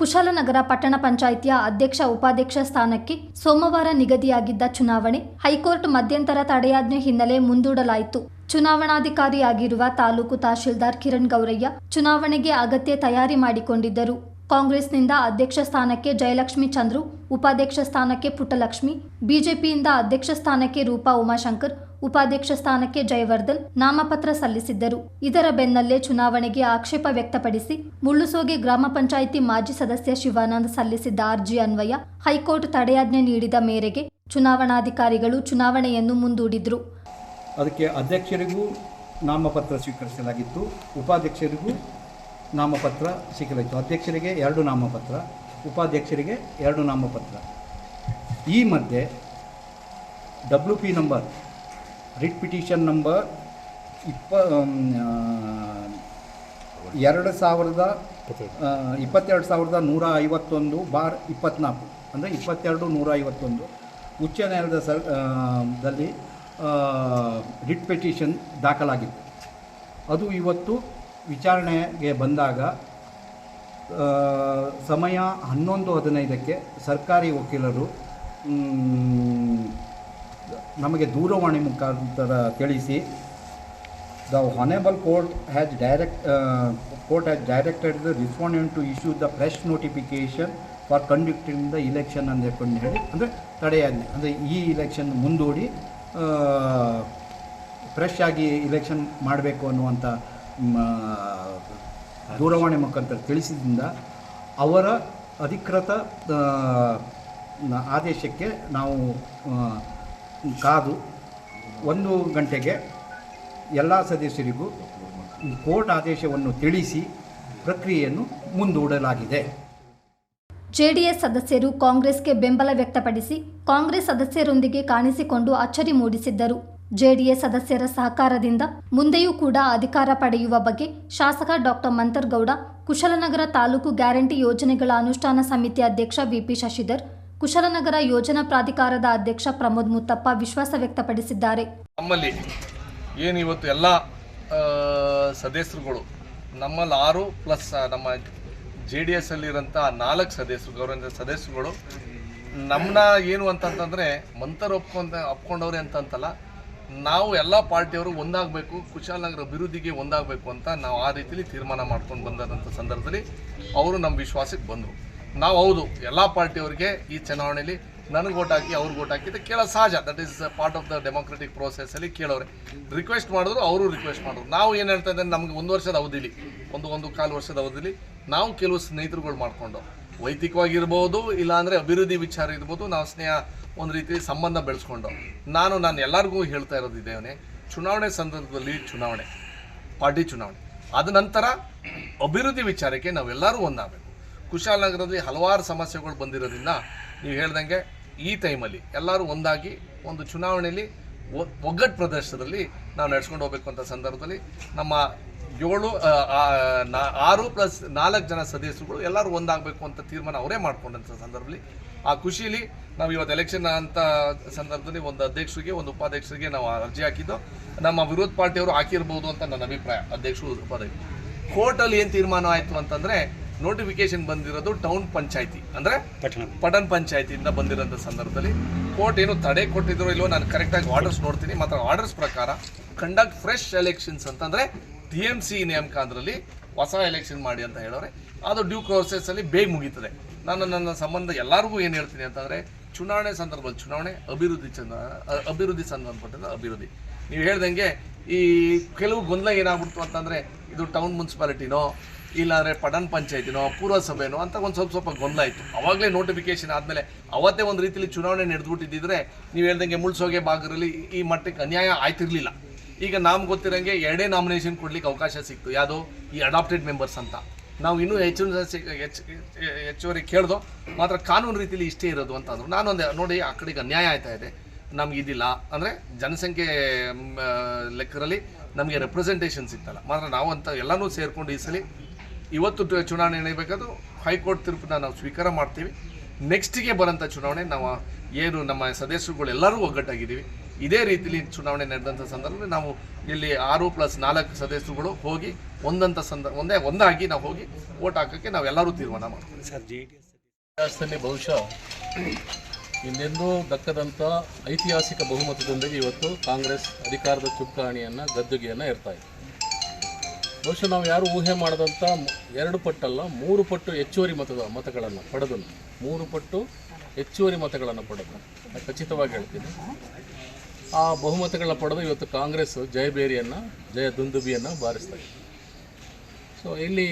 ಕುಶಾಲನಗರ ಪಟ್ಟಣ ಪಂಚಾಯಿತಿಯ ಅಧ್ಯಕ್ಷ ಉಪಾಧ್ಯಕ್ಷ ಸ್ಥಾನಕ್ಕೆ ಸೋಮವಾರ ನಿಗದಿಯಾಗಿದ್ದ ಚುನಾವಣೆ ಹೈಕೋರ್ಟ್ ಮಧ್ಯಂತರ ತಡೆಯಾಜ್ಞೆ ಹಿನ್ನೆಲೆ ಮುಂದೂಡಲಾಯಿತು. ಚುನಾವಣಾಧಿಕಾರಿಯಾಗಿರುವ ತಾಲೂಕು ತಹಶೀಲ್ದಾರ್ ಕಿರಣ್ ಗೌರಯ್ಯ ಚುನಾವಣೆಗೆ ಅಗತ್ಯ ತಯಾರಿ ಮಾಡಿಕೊಂಡಿದ್ದರು. ಕಾಂಗ್ರೆಸ್ನಿಂದ ಅಧ್ಯಕ್ಷ ಸ್ಥಾನಕ್ಕೆ ಜಯಲಕ್ಷ್ಮಿ ಚಂದ್ರು, ಉಪಾಧ್ಯಕ್ಷ ಸ್ಥಾನಕ್ಕೆ ಪುಟ್ಟಲಕ್ಷ್ಮಿ, ಬಿಜೆಪಿಯಿಂದ ಅಧ್ಯಕ್ಷ ಸ್ಥಾನಕ್ಕೆ ರೂಪಾ ಉಮಾಶಂಕರ್ ಉಪಾಧ್ಯಕ್ಷ ಸ್ಥಾನಕ್ಕೆ ಜಯವರ್ಧನ್ ನಾಮಪತ್ರ ಸಲ್ಲಿಸಿದ್ದರು. ಇದರ ಬೆನ್ನಲ್ಲೇ ಚುನಾವಣೆಗೆ ಆಕ್ಷೇಪ ವ್ಯಕ್ತಪಡಿಸಿ ಮುಳ್ಳುಸೋಗೆ ಗ್ರಾಮ ಪಂಚಾಯಿತಿ ಮಾಜಿ ಸದಸ್ಯ ಶಿವಾನಂದ್ ಸಲ್ಲಿಸಿದ್ದ ಅರ್ಜಿ ಅನ್ವಯ ಹೈಕೋರ್ಟ್ ತಡೆಯಾಜ್ಞೆ ನೀಡಿದ ಮೇರೆಗೆ ಚುನಾವಣಾಧಿಕಾರಿಗಳು ಚುನಾವಣೆಯನ್ನು ಮುಂದೂಡಿದ್ರು. ಅದಕ್ಕೆ ಅಧ್ಯಕ್ಷರಿಗೂ ನಾಮಪತ್ರ ಸ್ವೀಕರಿಸಲಾಗಿತ್ತು. ಉಪಾಧ್ಯಕ್ಷರಿಗೂ ನಾಮಪತ್ರ ಸ್ವೀಕರಿಸಿತು ಅಧ್ಯಕ್ಷರಿಗೆ ಎರಡು ನಾಮಪತ್ರ, ಉಪಾಧ್ಯಕ್ಷರಿಗೆ ಎರಡು ನಾಮಪತ್ರ. ಈ ಮಧ್ಯೆ W P number writ petition number ಇಪ್ಪ ಎರಡು ಸಾವಿರದ ಇಪ್ಪತ್ತೆರಡು ಸಾವಿರದ ನೂರ ಐವತ್ತೊಂದು ಬಾರ್ ಇಪ್ಪತ್ತ್ನಾಲ್ಕು ಅಂದರೆ ಇಪ್ಪತ್ತೆರಡು ನೂರ ಐವತ್ತೊಂದು. ಉಚ್ಚ ನ್ಯಾಯಾಲಯದ ಸರ್ ದಲ್ಲಿ ರಿಟ್ ಪಿಟಿಷನ್ ದಾಖಲಾಗಿತ್ತು. ಅದು ಇವತ್ತು ವಿಚಾರಣೆಗೆ ಬಂದಾಗ ಸಮಯ ಹನ್ನೊಂದು ಹದಿನೈದಕ್ಕೆ ಸರ್ಕಾರಿ ವಕೀಲರು ನಮಗೆ ದೂರವಾಣಿ ಮುಖಾಂತರ ತಿಳಿಸಿ the honourable court has direct court has directed respondent to issue the fresh notification for conducting the election ಅಂತ ಹೇಳ್ಕೊಂಡು ಹೇಳಿ ಅಂದರೆ ತಡೆಯಾಗಲಿ ಅಂದರೆ ಈ ಇಲೆಕ್ಷನ್ ಮುಂದೂಡಿ ಫ್ರೆಶ್ ಆಗಿ ಇಲೆಕ್ಷನ್ ಮಾಡಬೇಕು ಅನ್ನುವಂಥ ದೂರವಾಣಿ ಮುಖಾಂತರ ತಿಳಿಸಿದ್ರಿಂದ ಅವರ ಅಧಿಕೃತ ಆದೇಶಕ್ಕೆ ನಾವು ಕಾದು ಒಂದು ಗಂಟೆಗೆ ಎಲ್ಲ ಸದಸ್ಯರಿಗೂ ಕೋರ್ಟ್ ಆದೇಶವನ್ನು ತಿಳಿಸಿ ಪ್ರಕ್ರಿಯೆಯನ್ನು ಮುಂದೂಡಲಾಗಿದೆ. ಜೆಡಿಎಸ್ ಸದಸ್ಯರು ಕಾಂಗ್ರೆಸ್ಗೆ ಬೆಂಬಲ ವ್ಯಕ್ತಪಡಿಸಿ ಕಾಂಗ್ರೆಸ್ ಸದಸ್ಯರೊಂದಿಗೆ ಕಾಣಿಸಿಕೊಂಡು ಅಚ್ಚರಿ ಮೂಡಿಸಿದ್ದರು. ಜೆಡಿಎಸ್ ಸದಸ್ಯರ ಸಹಕಾರದಿಂದ ಮುಂದೆಯೂ ಕೂಡ ಅಧಿಕಾರ ಪಡೆಯುವ ಬಗ್ಗೆ ಶಾಸಕ ಡಾಕ್ಟರ್ ಮಂತರ್ಗೌಡ, ಕುಶಲನಗರ ತಾಲೂಕು ಗ್ಯಾರಂಟಿ ಯೋಜನೆಗಳ ಅನುಷ್ಠಾನ ಸಮಿತಿ ಅಧ್ಯಕ್ಷ ವಿಪಿ ಶಶಿಧರ್ ಕುಶಲನಗರ ಯೋಜನಾ ಪ್ರಾಧಿಕಾರದ ಅಧ್ಯಕ್ಷ ಪ್ರಮೋದ್ ಮುತ್ತಪ್ಪ ವಿಶ್ವಾಸ ವ್ಯಕ್ತಪಡಿಸಿದ್ದಾರೆ. ನಮ್ಮಲ್ಲಿ ಏನು ಇವತ್ತು ಎಲ್ಲ ಸದಸ್ಯರುಗಳು, ನಮ್ಮಲ್ಲಿ ಆರು ಪ್ಲಸ್ ನಮ್ಮ ಜೆ ಡಿ ಎಸ್ ಅಲ್ಲಿರೋಂಥ ನಾಲ್ಕು ಸದಸ್ಯರು ಗೌರವ ಸದಸ್ಯರುಗಳು ನಮ್ಮನ್ನ ಏನು ಅಂತಂತಂದರೆ ಮಂತ್ರ ಒಪ್ಕೊಂತ ಒಪ್ಕೊಂಡವ್ರೆ ಅಂತಂತಲ್ಲ, ನಾವು ಎಲ್ಲ ಪಾರ್ಟಿಯವರು ಒಂದಾಗಬೇಕು, ಕುಶಾಲನಗರ ಅಭಿವೃದ್ಧಿಗೆ ಒಂದಾಗಬೇಕು ಅಂತ ನಾವು ಆ ರೀತಿಯಲ್ಲಿ ತೀರ್ಮಾನ ಮಾಡ್ಕೊಂಡು ಬಂದಂಥ ಸಂದರ್ಭದಲ್ಲಿ ಅವರು ನಮ್ಮ ವಿಶ್ವಾಸಕ್ಕೆ ಬಂದರು. ನಾವು ಹೌದು, ಎಲ್ಲ ಪಾರ್ಟಿಯವರಿಗೆ ಈ ಚುನಾವಣೆಯಲ್ಲಿ ನನಗೆ ಓಟ್ ಹಾಕಿ, ಅವ್ರಿಗೆ ಓಟ್ ಹಾಕಿದ್ದು ಕೇಳೋ ಸಹಜ. That is part of the democratic ಪ್ರೋಸೆಸ್ಸಲ್ಲಿ ಕೇಳೋರೆ ರಿಕ್ವೆಸ್ಟ್ ಮಾಡಿದ್ರು, ಅವರು ರಿಕ್ವೆಸ್ಟ್ ಮಾಡಿದ್ರು. ನಾವು ಏನು ಹೇಳ್ತಾ ಇದ್ದೇವೆ ನಮಗೆ ಒಂದು ವರ್ಷದ ಅವಧಿಲಿ, ಒಂದು ಒಂದು ಕಾಲು ವರ್ಷದ ಅವಧಿಲಿ ನಾವು ಕೆಲವು ಸ್ನೇಹಿತರುಗಳು ಮಾಡಿಕೊಂಡು. ವೈಯಕ್ತಿಕವಾಗಿರ್ಬೋದು, ಇಲ್ಲಾಂದರೆ ಅಭಿವೃದ್ಧಿ ವಿಚಾರ ಇರ್ಬೋದು, ನಾವು ಸ್ನೇಹ ಒಂದು ರೀತಿ ಸಂಬಂಧ ಬೆಳೆಸ್ಕೊಂಡು. ನಾನು ನಾನು ಎಲ್ಲರಿಗೂ ಹೇಳ್ತಾ ಇರೋದು ಚುನಾವಣೆ ಸಂದರ್ಭದಲ್ಲಿ ಚುನಾವಣೆ, ಪಾರ್ಟಿ ಚುನಾವಣೆ. ಅದ ನಂತರ ಅಭಿವೃದ್ಧಿ ವಿಚಾರಕ್ಕೆ ನಾವೆಲ್ಲರೂ ಒಂದಾಗಬೇಕು ಕುಶಾಲನಗರದಲ್ಲಿ ಹಲವಾರು ಸಮಸ್ಯೆಗಳು ಬಂದಿರೋದ್ರಿಂದ ನೀವು ಹೇಳ್ದಂಗೆ ಈ ಟೈಮಲ್ಲಿ ಎಲ್ಲರೂ ಒಂದಾಗಿ ಒಂದು ಚುನಾವಣೆಯಲ್ಲಿ ಒಗ್ಗಟ್ಟು ಪ್ರದೇಶದಲ್ಲಿ ನಾವು ನಡ್ಸ್ಕೊಂಡು ಹೋಗ್ಬೇಕು ಅಂತ ಸಂದರ್ಭದಲ್ಲಿ ನಮ್ಮ ಏಳು ಆರು ಪ್ಲಸ್ ನಾಲ್ಕು ಜನ ಸದಸ್ಯರುಗಳು ಎಲ್ಲರೂ ಒಂದಾಗಬೇಕು ಅಂತ ತೀರ್ಮಾನ ಅವರೇ ಮಾಡ್ಕೊಂಡಂಥ ಸಂದರ್ಭದಲ್ಲಿ ಆ ಖುಷಿಲಿ ನಾವು ಇವತ್ತು ಎಲೆಕ್ಷನ್ ಅಂತ ಸಂದರ್ಭದಲ್ಲಿ ಒಂದು ಅಧ್ಯಕ್ಷರಿಗೆ, ಒಂದು ಉಪಾಧ್ಯಕ್ಷರಿಗೆ ನಾವು ಅರ್ಜಿ ಹಾಕಿದ್ದು. ನಮ್ಮ ವಿರೋಧ ಪಾರ್ಟಿಯವರು ಹಾಕಿರ್ಬೋದು ಅಂತ ನನ್ನ ಅಭಿಪ್ರಾಯ. ಅಧ್ಯಕ್ಷರು ಉಪಾಧ್ಯಕ್ಷರು. ಕೋರ್ಟಲ್ಲಿ ಏನು ತೀರ್ಮಾನ ಆಯಿತು ಅಂತಂದರೆ ನೋಟಿಫಿಕೇಶನ್ ಬಂದಿರೋದು ಟೌನ್ ಪಂಚಾಯತಿ ಅಂದರೆ ಪಟನ್ ಪಂಚಾಯತಿಯಿಂದ ಬಂದಿರೋಂಥ ಸಂದರ್ಭದಲ್ಲಿ ಕೋರ್ಟ್ ಏನು ತಡೆ ಕೊಟ್ಟಿದ್ರು ಇಲ್ವೋ ನಾನು ಕರೆಕ್ಟಾಗಿ ಆರ್ಡರ್ಸ್ ನೋಡ್ತೀನಿ ಮಾತ್ರ ಆರ್ಡರ್ಸ್ ಪ್ರಕಾರ ಕಂಡಕ್ಟ್ ಫ್ರೆಶ್ ಎಲೆಕ್ಷನ್ಸ್ ಅಂತಂದರೆ ಟಿ ಎಂ ಸಿ ನೇಮಕಾಂದ್ರಲ್ಲಿ ಹೊಸ ಎಲೆಕ್ಷನ್ ಮಾಡಿ ಅಂತ ಹೇಳೋರೆ. ಅದು ಡ್ಯೂ ಪ್ರೋಸೆಸ್ಸಲ್ಲಿ ಬೇಗ ಮುಗೀತದೆ. ನಾನು ನನ್ನ ಸಂಬಂಧ ಎಲ್ಲರಿಗೂ ಏನು ಹೇಳ್ತೀನಿ ಅಂತಂದರೆ ಚುನಾವಣೆ ಸಂದರ್ಭದಲ್ಲಿ ಚುನಾವಣೆ ಅಭಿವೃದ್ಧಿ ಚಂದ ಅಭಿವೃದ್ಧಿ ಸಂದರ್ಭದ ಅಭಿವೃದ್ಧಿ. ನೀವು ಹೇಳ್ದಂಗೆ ಈ ಕೆಲವು ಗೊಂದಲ ಏನಾಗ್ಬಿಡ್ತು ಅಂತಂದರೆ ಇದು ಟೌನ್ ಮುನ್ಸಿಪಾಲಿಟಿನೋ ಇಲ್ಲಾಂದರೆ ಪಟನ್ ಪಂಚಾಯತಿನೋ ಪುರಸಭೆನೋ ಅಂತ ಒಂದು ಸ್ವಲ್ಪ ಸ್ವಲ್ಪ ಗೊಂದಲ ಇತ್ತು. ಅವಾಗಲೇ ನೋಟಿಫಿಕೇಶನ್ ಆದಮೇಲೆ ಅವತ್ತೇ ಒಂದು ರೀತಿಯಲ್ಲಿ ಚುನಾವಣೆ ನಡೆದ್ಬಿಟ್ಟಿದ್ದಿದ್ರೆ ನೀವು ಹೇಳ್ದಂಗೆ ಮುಳ್ಸೋಗೆ ಭಾಗದಲ್ಲಿ ಈ ಮಟ್ಟಕ್ಕೆ ಅನ್ಯಾಯ ಆಯ್ತಿರಲಿಲ್ಲ. ಈಗ ನಮ್ಗೆ ಗೊತ್ತಿರೋಂಗೆ ಎರಡೇ ನಾಮಿನೇಷನ್ ಕೊಡ್ಲಿಕ್ಕೆ ಅವಕಾಶ ಸಿಕ್ತು. ಯಾವುದು? ಈ ಅಡಾಪ್ಟೆಡ್ ಮೆಂಬರ್ಸ್ ಅಂತ. ನಾವು ಇನ್ನೂ ಹೆಚ್ಚು ಹೆಚ್ಚುವರಿ ಕೇಳ್ದೋ ಮಾತ್ರ ಕಾನೂನು ರೀತಿಲಿ ಇಷ್ಟೇ ಇರೋದು ಅಂತ ಅಂದರು. ನಾನೊಂದು ನೋಡಿ ಆ ಕಡೆಗೆ ಅನ್ಯಾಯ ಆಯ್ತಾ ಇದೆ? ನಮ್ಗೆ ಇದಿಲ್ಲ. ಅಂದರೆ ಜನಸಂಖ್ಯೆ ಲೆಕ್ಕರಲ್ಲಿ ನಮಗೆ ರೆಪ್ರೆಸೆಂಟೇಷನ್ ಸಿಗ್ತಲ್ಲ. ಮಾತ್ರ ನಾವು ಅಂತ ಎಲ್ಲನೂ ಸೇರ್ಕೊಂಡು ಈ ಸಲ ಇವತ್ತು ಚುನಾವಣೆ ನಡೀಬೇಕಾದ್ರು ಹೈಕೋರ್ಟ್ ತೀರ್ಪನ್ನ ನಾವು ಸ್ವೀಕಾರ ಮಾಡ್ತೀವಿ. ನೆಕ್ಸ್ಟಿಗೆ ಬರೋಂಥ ಚುನಾವಣೆ ನಾವು ಏನು ನಮ್ಮ ಸದಸ್ಯರುಗಳೆಲ್ಲರೂ ಒಗ್ಗಟ್ಟಾಗಿದ್ದೀವಿ. ಇದೇ ರೀತಿಲಿ ಚುನಾವಣೆ ನಡೆದಂಥ ಸಂದರ್ಭದಲ್ಲಿ ನಾವು ಇಲ್ಲಿ ಆರು ಪ್ಲಸ್ ನಾಲ್ಕು ಸದಸ್ಯರುಗಳು ಹೋಗಿ ಒಂದಂಥ ಸಂದರ್ಭ ಒಂದೇ ಒಂದಾಗಿ ನಾವು ಹೋಗಿ ಓಟ್ ಹಾಕೋಕ್ಕೆ ನಾವೆಲ್ಲರೂ ತೀರ್ಮಾನ ಮಾಡ್ತೀವಿ. ಇತಿಹಾಸದಲ್ಲಿ ಬಹುಶಃ ಇನ್ನೆಂದೂ ದಕ್ಕದಂಥ ಐತಿಹಾಸಿಕ ಬಹುಮತದೊಂದಿಗೆ ಇವತ್ತು ಕಾಂಗ್ರೆಸ್ ಅಧಿಕಾರದ ಚುಕ್ಕಾಣಿಯನ್ನು ಗದ್ದುಗೆಯನ್ನು ಇರ್ತಾ ಇದೆ. ಬಹುಶಃ ನಾವು ಯಾರು ಊಹೆ ಮಾಡಿದಂಥ ಎರಡು ಪಟ್ಟಲ್ಲ, ಮೂರು ಪಟ್ಟು ಹೆಚ್ಚುವರಿ ಮತದ ಮತಗಳನ್ನು ಪಡೆದು ಮೂರು ಪಟ್ಟು ಹೆಚ್ಚುವರಿ ಮತಗಳನ್ನು ಪಡೆದು ಖಚಿತವಾಗಿ ಹೇಳ್ತೀನಿ. ಆ ಬಹುಮತಗಳನ್ನ ಪಡೆದು ಇವತ್ತು ಕಾಂಗ್ರೆಸ್ ಜಯಬೇರಿಯನ್ನು ಜಯ ದುಂದುಬಿಯನ್ನು ಬಾರಿಸ್ತಾ ಇದೆ. ಸೊ ಇಲ್ಲಿ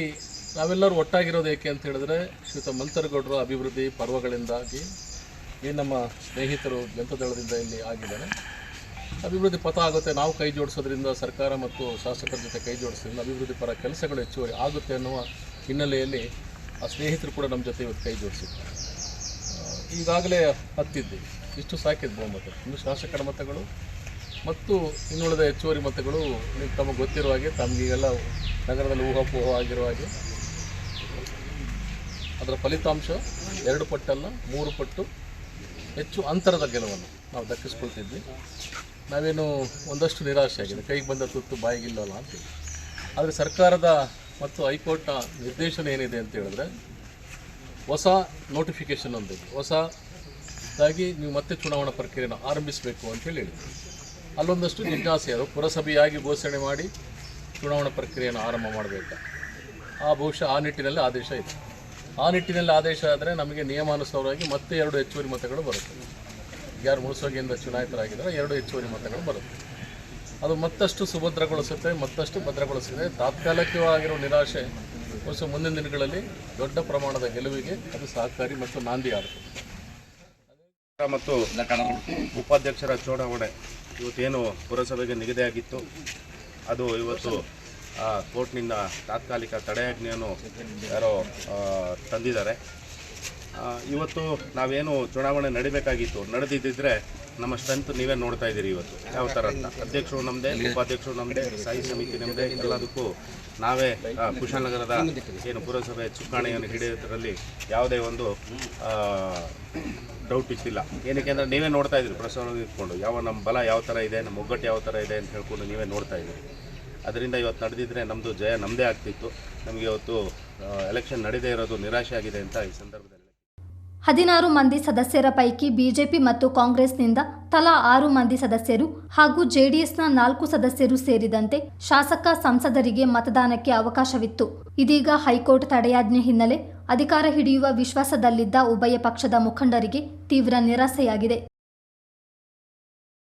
ನಾವೆಲ್ಲರೂ ಒಟ್ಟಾಗಿರೋದು ಏಕೆ ಅಂತ ಹೇಳಿದ್ರೆ ಶ್ರೀತ ಮಂತರಗೌಡರು ಅಭಿವೃದ್ಧಿ ಪರ್ವಗಳಿಂದಾಗಿ ಈ ನಮ್ಮ ಸ್ನೇಹಿತರು ಜನತಾದಳದಿಂದ ಇಲ್ಲಿ ಆಗಿದ್ದಾರೆ. ಅಭಿವೃದ್ಧಿ ಪಥ ಆಗುತ್ತೆ, ನಾವು ಕೈ ಜೋಡಿಸೋದ್ರಿಂದ ಸರ್ಕಾರ ಮತ್ತು ಶಾಸಕರ ಜೊತೆ ಕೈ ಜೋಡಿಸೋದ್ರಿಂದ ಅಭಿವೃದ್ಧಿ ಪರ ಕೆಲಸಗಳು ಹೆಚ್ಚುವರಿ ಆಗುತ್ತೆ ಅನ್ನುವ ಹಿನ್ನೆಲೆಯಲ್ಲಿ ಆ ಸ್ನೇಹಿತರು ಕೂಡ ನಮ್ಮ ಜೊತೆ ಇವತ್ತು ಕೈ ಜೋಡಿಸಿದ್ದಾರೆ. ಈಗಾಗಲೇ ಹತ್ತಿದ್ದೆ ಇಷ್ಟು ಸಾಕಿದ್ದು ಬಹುಮತ ಇನ್ನು ಶಾಸಕರ ಮತಗಳು ಮತ್ತು ಇನ್ನುಳಿದ ಹೆಚ್ಚುವರಿ ಮತಗಳು ನಿಮ್ಗೆ ತಮಗೆ ಗೊತ್ತಿರುವ ಹಾಗೆ ತಮಗೀಗೆಲ್ಲ ನಗರದಲ್ಲಿ ಊಹಾಪೋಹ ಆಗಿರುವ ಹಾಗೆ. ಅದರ ಫಲಿತಾಂಶ ಎರಡು ಪಟ್ಟಲ್ಲ, ಮೂರು ಪಟ್ಟು ಹೆಚ್ಚು ಅಂತರದ ಗೆಲುವನ್ನು ನಾವು ದಕ್ಕಿಸ್ಕೊಳ್ತಿದ್ವಿ. ನಾವೇನು ಒಂದಷ್ಟು ನಿರಾಶೆ ಆಗಿದೆ ಕೈಗೆ ಬಂದ ತುತ್ತು ಬಾಯಿಗಿಲ್ಲಲ್ಲ ಅಂತೇಳಿ ಆದರೆ ಸರ್ಕಾರದ ಮತ್ತು ಹೈಕೋರ್ಟ್ನ ನಿರ್ದೇಶನ ಏನಿದೆ ಅಂತ ಹೇಳಿದ್ರೆ ಹೊಸ ನೋಟಿಫಿಕೇಷನ್ ಒಂದಿದೆ. ಹೊಸದಾಗಿ ನೀವು ಮತ್ತೆ ಚುನಾವಣಾ ಪ್ರಕ್ರಿಯೆಯನ್ನು ಆರಂಭಿಸಬೇಕು ಅಂತೇಳಿ ಹೇಳಿದ್ರು. ಅಲ್ಲೊಂದಷ್ಟು ಜಿಜ್ಞಾಸೆ ಅದು ಪುರಸಭೆಯಾಗಿ ಘೋಷಣೆ ಮಾಡಿ ಚುನಾವಣಾ ಪ್ರಕ್ರಿಯೆಯನ್ನು ಆರಂಭ ಮಾಡಬೇಕು. ಆ ಬಹುಶಃ ಆ ನಿಟ್ಟಿನಲ್ಲಿ ಆದೇಶ ಇದೆ. ಆ ನಿಟ್ಟಿನಲ್ಲಿ ಆದೇಶ ಆದರೆ ನಮಗೆ ನಿಯಮಾನುಸಾರವಾಗಿ ಮತ್ತೆ ಎರಡು ಹೆಚ್ಚುವರಿ ಮತಗಳು ಬರುತ್ತೆ. ಯಾರು ಮುಳುಸೋಗಿಯಿಂದ ಚುನಾಯಿತರಾಗಿದ್ದಾರೆ, ಎರಡು ಹೆಚ್ಚುವರಿ ಮತಗಳು ಬರುತ್ತೆ. ಅದು ಮತ್ತಷ್ಟು ಸುಭದ್ರಗೊಳಿಸುತ್ತೆ, ಮತ್ತಷ್ಟು ಭದ್ರಗೊಳಿಸುತ್ತೆ ತಾತ್ಕಾಲಿಕವಾಗಿರೋ ನಿರಾಶೆ ವರ್ಷ ಮುಂದಿನ ದಿನಗಳಲ್ಲಿ ದೊಡ್ಡ ಪ್ರಮಾಣದ ಗೆಲುವಿಗೆ ಅದು ಸಹಕಾರಿ ಮತ್ತು ನಾಂದಿ ಮತ್ತು ಉಪಾಧ್ಯಕ್ಷರ ಚುನಾವಣೆ ಇವತ್ತೇನು ಪುರಸಭೆಗೆ ನಿಗದಿಯಾಗಿತ್ತು ಅದು ಇವತ್ತು ಕೋರ್ಟ್ನಿಂದ ತಾತ್ಕಾಲಿಕ ತಡೆಯಾಜ್ಞೆಯನ್ನು ಯಾರೋ ತಂದಿದ್ದಾರೆ. ಇವತ್ತು ನಾವೇನು ಚುನಾವಣೆ ನಡಿಬೇಕಾಗಿತ್ತು, ನಡೆದಿದ್ದಿದ್ರೆ ನಮ್ಮ ಸ್ಟ್ರೆಂತ್ ನೀವೇ ನೋಡ್ತಾ ಇದ್ದೀರಿ ಇವತ್ತು. ಯಾವ ಥರ ಅಂತ. ಅಧ್ಯಕ್ಷರು ನಮ್ಮದೇ ಉಪಾಧ್ಯಕ್ಷರು ನಮ್ಮದೇ ಸ್ಥಾಯಿ ಸಮಿತಿ ನಮ್ಮದೇ ಎಲ್ಲದಕ್ಕೂ ನಾವೇ ಕುಶಾಲನಗರದ ಏನು ಪುರಸಭೆ ಚುಕ್ಕಾಣಿಯನ್ನು ಹಿಡಿಯೋದ್ರಲ್ಲಿ ಯಾವುದೇ ಒಂದು ಡೌಟ್ ಇಟ್ಟಿಲ್ಲ. ಏನಕ್ಕೆ ಅಂದರೆ ನೀವೇ ನೋಡ್ತಾ ಇದ್ದೀರಿ ಪ್ರಸಾರ ಇಟ್ಕೊಂಡು. ಯಾವ ನಮ್ಮ ಬಲ ಯಾವ ಥರ ಇದೆ ನಮ್ಮ ಒಗ್ಗಟ್ಟು ಯಾವ ಥರ ಇದೆ ಅಂತ ಹೇಳ್ಕೊಂಡು ನೀವೇ ನೋಡ್ತಾ ಇದ್ದೀರಿ. ಅದರಿಂದ ಇವತ್ತು ನಡೆದಿದ್ದರೆ ನಮ್ಮದು ಜಯ ನಮ್ಮದೇ ಆಗ್ತಿತ್ತು. ನಮಗೆ ಇವತ್ತು ಎಲೆಕ್ಷನ್ ನಡೆದೇ ಇರೋದು ನಿರಾಶೆ ಆಗಿದೆ ಅಂತ ಈ ಸಂದರ್ಭದಲ್ಲಿ ಹದಿನಾರು ಮಂದಿ ಸದಸ್ಯರ ಪೈಕಿ ಬಿಜೆಪಿ ಮತ್ತು ಕಾಂಗ್ರೆಸ್ನಿಂದ ತಲಾ ಆರು ಮಂದಿ ಸದಸ್ಯರು ಹಾಗೂ ಜೆಡಿಎಸ್ನ ನಾಲ್ಕು ಸದಸ್ಯರು ಸೇರಿದಂತೆ ಶಾಸಕ ಸಂಸದರಿಗೆ ಮತದಾನಕ್ಕೆ ಅವಕಾಶವಿತ್ತು. ಇದೀಗ ಹೈಕೋರ್ಟ್ ತಡೆಯಾಜ್ಞೆ ಹಿನ್ನೆಲೆ ಅಧಿಕಾರ ಹಿಡಿಯುವ ವಿಶ್ವಾಸದಲ್ಲಿದ್ದ ಉಭಯ ಪಕ್ಷದ ಮುಖಂಡರಿಗೆ ತೀವ್ರ ನಿರಾಸೆಯಾಗಿದೆ.